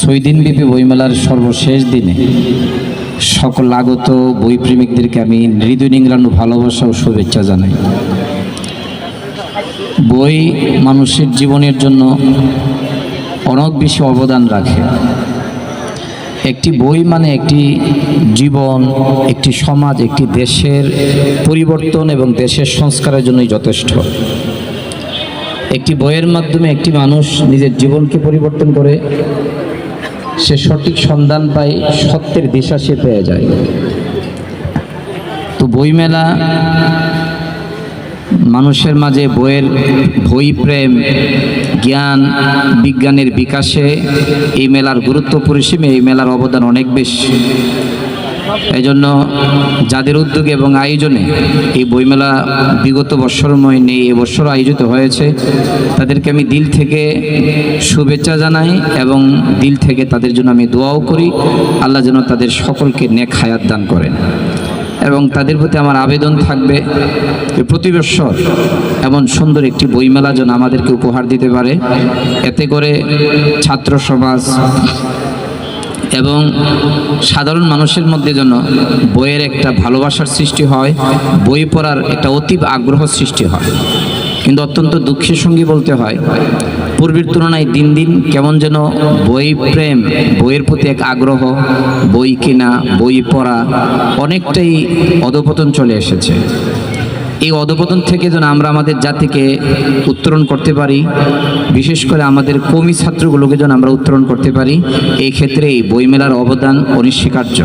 ছয় দিনব্যাপী বইমেলার সর্বশেষ দিনে সকল আগত বই প্রেমিকদেরকে আমি হৃদয় নিংড়ানো ভালোবাসা ও শুভেচ্ছা জানাই। বই মানুষের জীবনের জন্য অনেক বেশি অবদান রাখে। একটি বই মানে একটি জীবন, একটি সমাজ, একটি দেশের পরিবর্তন এবং দেশের সংস্কারের জন্যই যথেষ্ট। একটি বইয়ের মাধ্যমে একটি মানুষ নিজের জীবনকে পরিবর্তন করে সে সঠিক সন্ধান পায়, সত্যের দিশা সে পেয়ে যায়। তো বইমেলা মানুষের মাঝে বইয়ের বই প্রেম, জ্ঞান, বিজ্ঞানের বিকাশে এই মেলার গুরুত্ব পরিসীমে এই মেলার অবদান অনেক বেশি। এই জন্য যাদের উদ্যোগে এবং আয়োজনে এই বইমেলা বিগত বৎসরময় নেই এবছর আয়োজিত হয়েছে, তাদেরকে আমি দিল থেকে শুভেচ্ছা জানাই এবং দিল থেকে তাদের জন্য আমি দোয়াও করি। আল্লাহ যেন তাদের সকলকে নেক হায়াত দান করেন। এবং তাদের প্রতি আমার আবেদন থাকবে যে প্রতি বছর এমন সুন্দর একটি বইমেলা যেন আমাদেরকে উপহার দিতে পারে। এতে করে ছাত্র সমাজ এবং সাধারণ মানুষের মধ্যে যেন বইয়ের একটা ভালোবাসার সৃষ্টি হয়, বই পড়ার একটা অতীব আগ্রহ সৃষ্টি হয়। কিন্তু অত্যন্ত দুঃখের সঙ্গে বলতে হয়, পূর্বের তুলনায় দিন দিন কেমন যেন বই প্রেম, বইয়ের প্রতি এক আগ্রহ, বই কেনা, বই পড়া অনেকটাই অধপতন চলে এসেছে। এই অধপতন থেকে যেন আমরা আমাদের জাতিকে উত্তরণ করতে পারি, বিশেষ করে আমাদের কমি ছাত্রগুলোকে যেন আমরা উত্তরণ করতে পারি, এই ক্ষেত্রে এই বইমেলার অবদান অনস্বীকার্য।